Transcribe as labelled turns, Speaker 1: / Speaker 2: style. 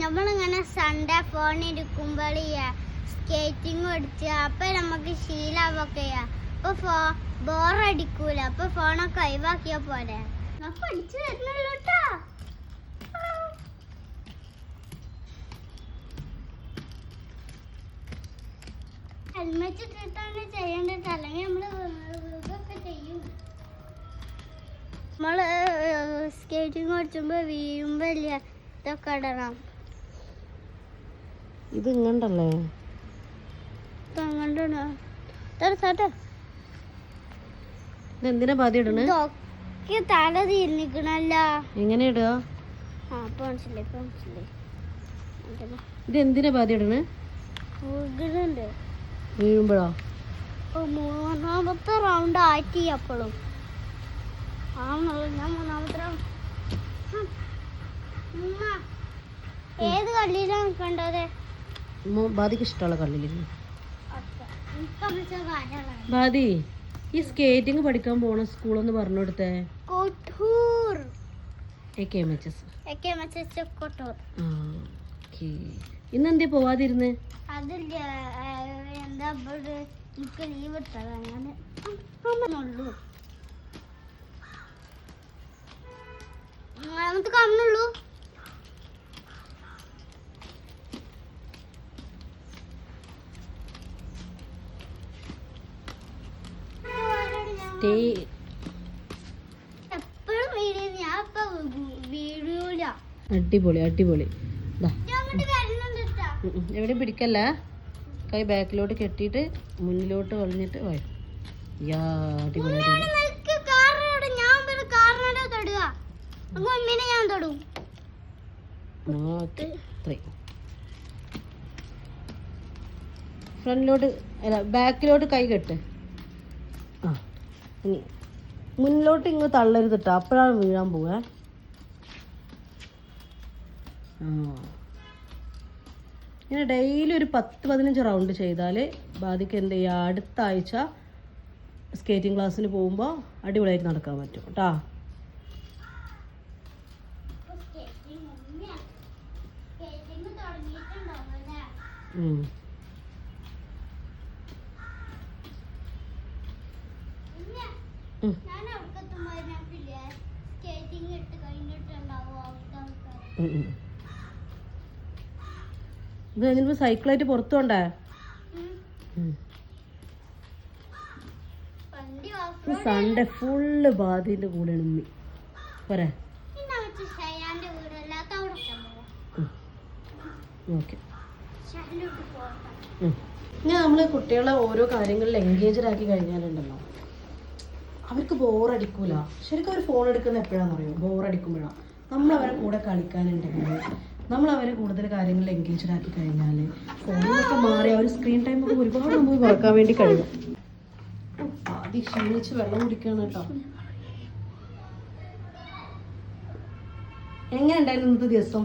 Speaker 1: നമ്മളിങ്ങനെ Sunday ഫോണിരിക്കുമ്പോൾ skating പഠിച്ച് അപ്പൊ നമുക്ക് ശീലാവൊക്കെ അപ്പൊ ഫോ ബോറടിക്കൂല അപ്പൊ ഫോണൊക്കെ ഒഴിവാക്കിയാൽ പോലെ നമുക്ക് പഠിച്ചു തരുന്നുള്ളൂ കേട്ടോ ഹെൽമെറ്റ് ഇട്ടിട്ടാണ് ചെയ്യേണ്ടത്. അല്ലെങ്കിൽ നമ്മൾ ഒക്കെ ചെയ്യും. നമ്മൾ സ്കേറ്റിംഗ് പഠിച്ചുമ്പോ വീഴുമ്പോ ഇല്ലേ ഇതൊക്കെ ഇടണം.
Speaker 2: ഇത് ഇങ്ങണ്ടല്ലേ എന്തിനാ പാതി ഇടണ്?
Speaker 1: ഇതൊക്കെ തല തിരിഞ്ഞിക്കണല്ലോ
Speaker 2: എങ്ങനെ ഇടുക. ഇത് എന്തിനാ പാതി ഇടണ്? വീഴുമ്പോഴോ?
Speaker 1: മൂന്നാമത്തെ റൗണ്ട് ആറ്റി അപ്പോഴും ആണല്ലോ ഞാൻ മൂന്നാമത്തെ റൗണ്ട് ഏത് കള്ളിയിലാണ്
Speaker 2: കണ്ടത്? ബാദിക്ക് ഇഷ്ടമുള്ള
Speaker 1: കാര്യമാണ്
Speaker 2: ബാദി ഈ സ്കേറ്റിംഗ് പഠിക്കാൻ പോണ സ്കൂളൊന്ന് പറഞ്ഞു കൊടുത്തേ.
Speaker 1: കൊട്ടൂർ.
Speaker 2: ഇന്ന് എന്തേ പോവാതിരുന്ന്?
Speaker 1: എന്താ എനിക്ക് ലീവ് ഇട്ടതാ. ഞാൻ ഉള്ളൂ മൂന്നാമത്തെ എപ്പോഴും വീഡിയോ ഞാൻ വീഴൂല.
Speaker 2: അടിപൊളി അടിപൊളി. എവിടെയും പിടിക്കല്ല. കൈ ബാക്കിലോട്ട് കെട്ടിയിട്ട് മുന്നിലോട്ട് വളഞ്ഞിട്ട് വരും യാ അടിപൊളി
Speaker 1: ഞാൻ തൊടും.
Speaker 2: ഫ്രണ്ടിലോട്ട് അല്ല ബാക്കിലോട്ട് കൈ കെട്ട്. ആ. ഇനി മുന്നിലോട്ട് ഇങ്ങ് തള്ളരുത് കേട്ടോ അപ്പോഴാണ് വീഴാൻ പോവാ. ഇങ്ങനെ ഡെയിലി ഒരു പത്ത് പതിനഞ്ച് റൗണ്ട് ചെയ്താൽ ബാധിക്ക് എന്ത് ചെയ്യുക അടുത്ത ആഴ്ച സ്കേറ്റിംഗ് ക്ലാസ്സിന് പോകുമ്പോൾ അടിപൊളിയായിട്ട് നടക്കാൻ പറ്റും കേട്ടോ ഉം. ഇത് കഴിഞ്ഞിട്ട് സൈക്കിളായിട്ട് പുറത്തു കൊണ്ടേ സൺഡേ ഫുള്ള് ബാധിന്റെ കൂടെയാണ് ഉമ്മി. പോരെ. ഓക്കെ. ഇനി നമ്മൾ കുട്ടികളെ ഓരോ കാര്യങ്ങളിൽ എൻഗേജഡ് ആക്കി കഴിഞ്ഞാലുണ്ടല്ലോ. അവർക്ക് ബോറടിക്കൂല. ശരിക്കും അവർ ഫോൺ എടുക്കുന്ന എപ്പോഴാണെന്ന് അറിയോ? ബോറടിക്കുമ്പോഴാണ് നമ്മൾ അവരെ കൂടെ കളിക്കാനുണ്ടെങ്കിൽ നമ്മൾ അവരെ കൂടുതൽ കാര്യങ്ങളിൽ എൻഗേജഡ് ആക്കി കഴിഞ്ഞാൽ ഫോണിലൊക്കെ മാറി അവർ സ്ക്രീൻ ടൈം ഒക്കെ ഒരുപാട് നമുക്ക് കുറയ്ക്കാൻ വേണ്ടി കഴിയും. ആദ്യം ക്ഷീണിച്ച് വെള്ളം കുടിക്കുകയാണ് കേട്ടോ. എങ്ങനെ ഉണ്ടായിരുന്നു ഇന്നത്തെ ദിവസം?